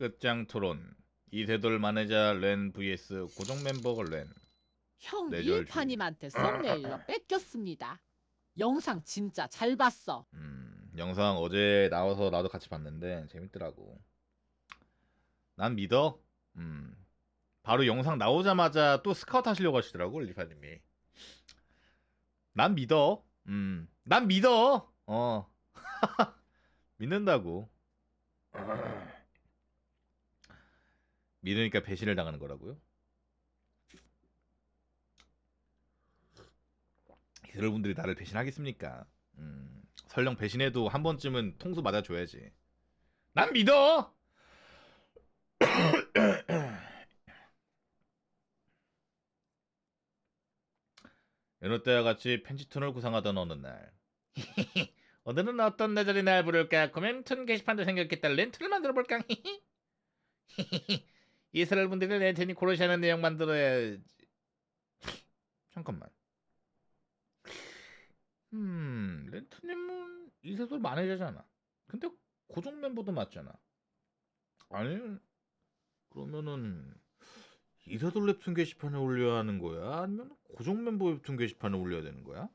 끝장 토론 이세돌 마네자 렌 vs 고정 멤버 렌형 일파님한테 썸네일로 뺏겼습니다. 영상 진짜 잘 봤어. 음, 영상 어제 나와서 나도 같이 봤는데 재밌더라고. 난 믿어. 음, 바로 영상 나오자마자 또 스카우트 하시려고 하시더라고 리파님이. 난 믿어. 음, 난 믿어. 어, 믿는다고. 믿으니까 배신을 당하는 거라고요? 여러분들이 나를 배신하겠습니까? 음, 설령 배신해도 한 번쯤은 통수 맞아줘야지. 난 믿어. 여느 때와 같이 편지톤을 구상하던 어느 날. 오늘은 어떤 내절이 날 부를까? 코멘툰 게시판도 생겼겠다. 렌트를 만들어 볼까? 이스라엘 분들이 렌트니 고르시하는 내용 만들어야지. 잠깐만. 음, 렌트님은 이세돌 마네저잖아. 근데 고정 멤버도 맞잖아. 아니, 그러면은 이세돌 웹툰 게시판에 올려야 하는 거야? 아니면 고정 멤버 웹툰 게시판에 올려야 되는 거야?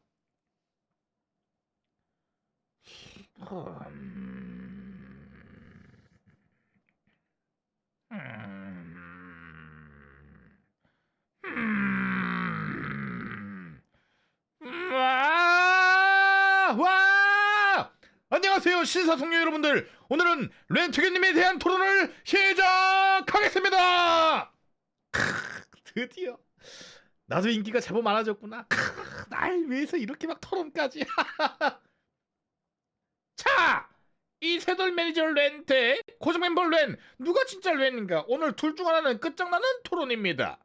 음. 와! 와! 안녕하세요, 신사숙녀 여러분들. 오늘은 렌트게님에 대한 토론을 시작하겠습니다. 크, 드디어 나도 인기가 제법 많아졌구나. 크, 날 위해서 이렇게 막 토론까지. 자, 이 세돌 매니저 렌트 고정 멤버 렌 누가 진짜 렌인가? 오늘 둘 중 하나는 끝장나는 토론입니다.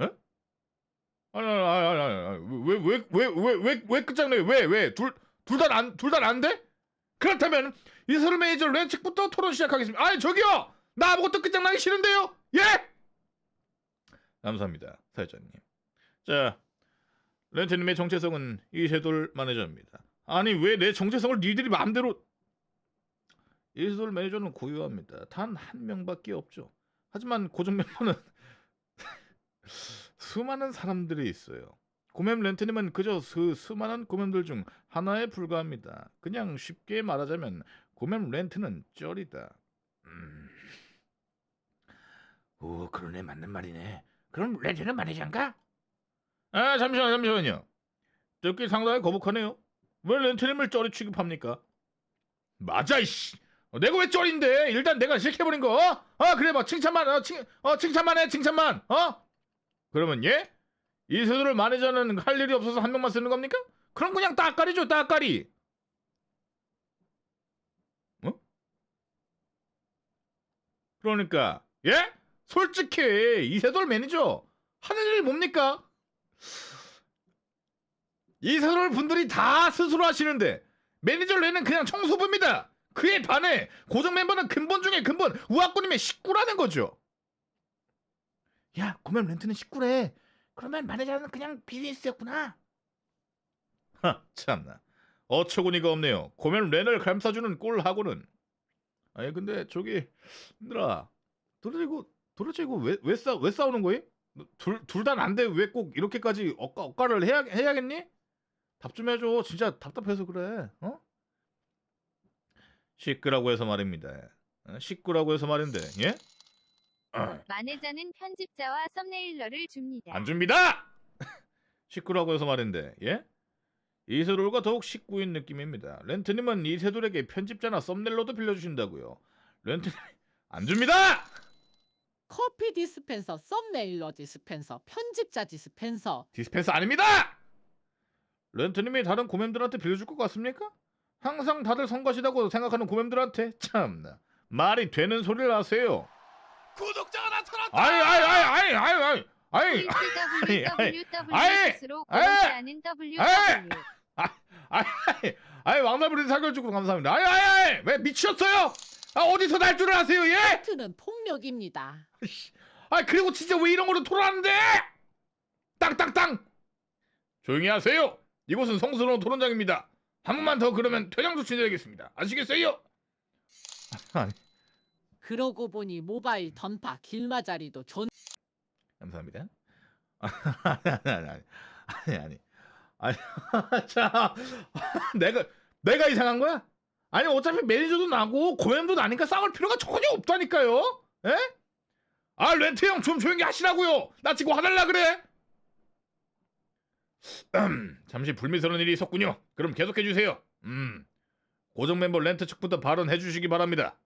에? 아니 아니 아니 왜왜왜 왜 왜 왜 끝장내? 왜 왜 둘 둘 다 안 둘 다 안 돼? 그렇다면 이세돌 매니저 렌 측부터 토론 시작하겠습니다. 아니 저기요, 나 아무것도 끝장나기 싫은데요. 예? 감사합니다, 사회자님. 자, 렌트님의 정체성은 이세돌 마네저입니다. 아니 왜 내 정체성을 니들이 마음대로 이세돌 매니저는 고유합니다. 단 한 명밖에 없죠. 하지만 고정 멤버는 수많은 사람들이 있어요. 고멤 렌트님은 그저 그 수많은 고멤들 중 하나에 불과합니다. 그냥 쉽게 말하자면 고멤 렌트는 쩔이다. 음. 오 그러네 맞는 말이네. 그럼 렌트는 마네저인가? 아 잠시만 잠시만요. 듣기 상당히 거북하네요. 왜 렌트님을 쩔이 취급합니까? 맞아 이씨. 어, 내가 왜 쩔인데? 일단 내가 시켜버린 거. 어? 아 그래 뭐 칭찬만 어, 칭, 어 칭찬만 해 칭찬만. 어? 그러면 예? 이세돌을 마네저는 할 일이 없어서 한 명만 쓰는 겁니까? 그럼 그냥 따까리죠 따까리. 어? 그러니까 예? 솔직히 이세돌 매니저 하는 일이 뭡니까? 이세돌 분들이 다 스스로 하시는데 매니저 내는 그냥 청소부입니다. 그에 반해 고정 멤버는 근본 중에 근본 우악꾸님의 식구라는 거죠. 야, 고면 렌트는 식구래. 그러면 마네저는 그냥 비즈니스였구나. 하, 참나. 어처구니가 없네요. 고면 렌을 감싸주는 꼴하고는. 아니 근데 저기 얘들아 도대체 이거 도대체 이거 왜 왜 싸 왜 싸우는 거예요? 둘둘 다 난데 왜 꼭 이렇게까지 엇가 엇가를 해야 해야겠니? 답 좀 해줘. 진짜 답답해서 그래. 어? 식구라고 해서 말입니다. 어? 식구라고 해서 말인데, 예? 마네저는 편집자와 썸네일러를 줍니다. 안 줍니다! 식구라고 해서 말인데, 예? 이세돌과 더욱 식구인 느낌입니다. 렌트님은 이세돌에게 편집자나 썸네일러도 빌려주신다고요. 렌트님, 안 줍니다! 커피 디스펜서, 썸네일러 디스펜서, 편집자 디스펜서. 디스펜서 아닙니다! 렌트님이 다른 고memb들한테 빌려줄 것 같습니까? 항상 다들 성가시다고 생각하는 고memb들한테 참나 말이 되는 소리를 하세요. 구독자가 나타났다. 아이 아이 아이 아이 아이 아이 아이 아이 www.s로 아이, 고르지 아이, 않은 WW. 아이 아이 왕나부리 사겨 주고 감사합니다. 아이 아이 아이 왜 미쳤어요? 아 어디서 날줄을 아세요 예? 렌트는 폭력입니다. 아 그리고 진짜 왜 이런 거로 토론하는데? 땅땅땅 조용히 하세요. 이곳은 성스러운 토론장입니다. 한 번만 더 그러면 퇴장 조치 내리겠습니다. 아시겠어요? 아니 그러고 보니 모바일 던파 길마자리도 존 감사합니다. 아니 아니 아니 아니 아니 아니 자 내가 내가 이상한 거야? 아니 어차피 매니저도 나고 고엠도 나니까 싸울 필요가 전혀 없다니까요. 에? 아 렌트 형 좀 조용히 하시라고요. 나 지금 화날라 그래. 음, 잠시 불미스러운 일이 있었군요. 그럼 계속해 주세요. 음. 고정 멤버 렌트 측부터 발언해 주시기 바랍니다.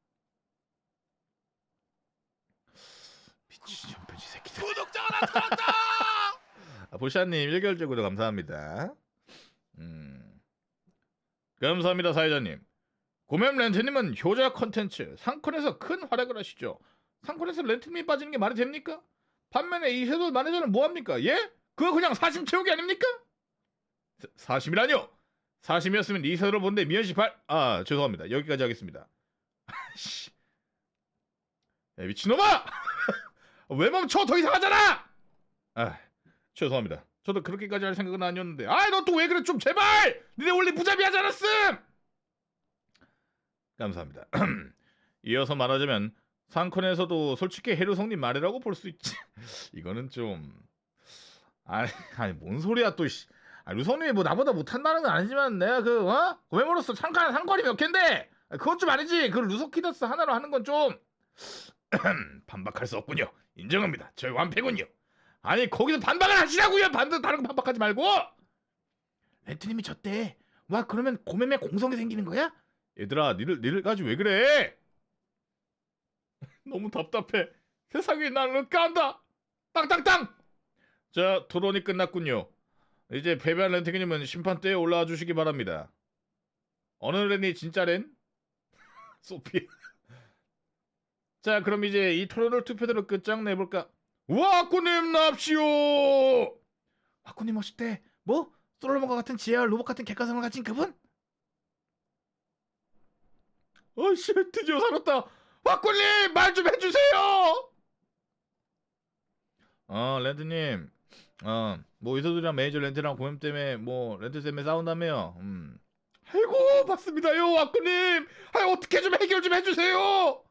점표지 새끼들. 구독자가 나타났다. 아, 보샤님 1개월째 구독 감사합니다. 음. 감사합니다 사회자님. 고맵 렌트님은 효자 컨텐츠 상권에서 큰 활약을 하시죠. 상권에서 렌트님이 빠지는 게 말이 됩니까? 반면에 이세돌 마네저는 뭐합니까? 예? 그거 그냥 사심 채우기 아닙니까? 사, 사심이라뇨? 사심이었으면 이세돌을 본데 미연씨 발... 아 죄송합니다. 여기까지 하겠습니다. 야 미친놈아! 왜 멈춰? 더 이상 하잖아! 아 죄송합니다. 저도 그렇게까지 할 생각은 아니었는데 아이 너 또 왜 그래 좀 제발! 니네 원래 무자비하지 않았음! 감사합니다. 이어서 말하자면 상권에서도 솔직히 해루성님 말이라고 볼 수 있지. 이거는 좀 아니 아니 뭔 소리야 또 씨. 아, 루성님이 뭐 나보다 못한다는 건 아니지만 내가 그 어? 고메모로서 상관 상권이 몇 갠데 그건 좀 아니지. 그 루소키더스 하나로 하는 건 좀 반박할 수 없군요. 인정합니다. 저희 완패군요. 아니 거기서 반박을 하시라고요. 반대 다른 거 반박하지 말고. 렌트님이 졌대. 와 그러면 고매매 공성이 생기는 거야? 얘들아 니를 니를 가지고 왜 그래? 너무 답답해. 세상이 나를 깐다. 땅땅땅. 자 토론이 끝났군요. 이제 패배한 렌트기님은 심판대에 올라와 주시기 바랍니다. 어느 렌이 진짜 렌? 소피. 자 그럼 이제 이 토론을 투표대로 끝장내볼까? 와꾸님 납시오. 와꾸님 멋있대. 뭐? 솔로몬과 같은 지혜와 로봇 같은 객관성을 가진 그분? 어이씨 드디어 살았다. 와꾸님 말 좀 해주세요. 어 렌트님. 어 뭐 이서들이랑 매니저 렌트랑 고엠 때문에 뭐 렌트 때문에 싸운다며요. 음. 아이고 맞습니다요 와꾸님. 아 어떻게 좀 해결 좀 해주세요.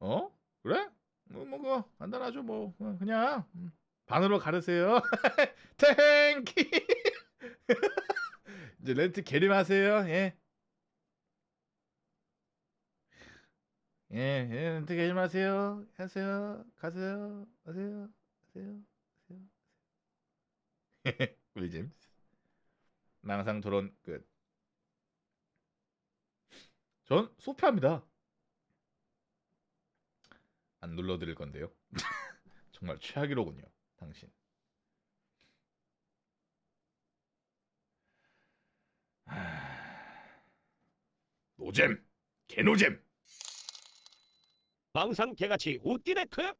어? 그래? 뭐 뭐가 간단하죠 뭐 어, 그냥 음, 반으로 가르세요. 탱키. 이제 렌트 게림하세요. 예. 예, 예, 렌트 게림하세요. 하세요. 가세요. 가세요. 가세요. 가세요. 꿀잼. 망상 토론 끝. 전 소피합니다. 안 눌러드릴 건데요. 정말 최악이로군요, 당신. 하... 노잼, 개노잼. 망상 개같이 웃기네 크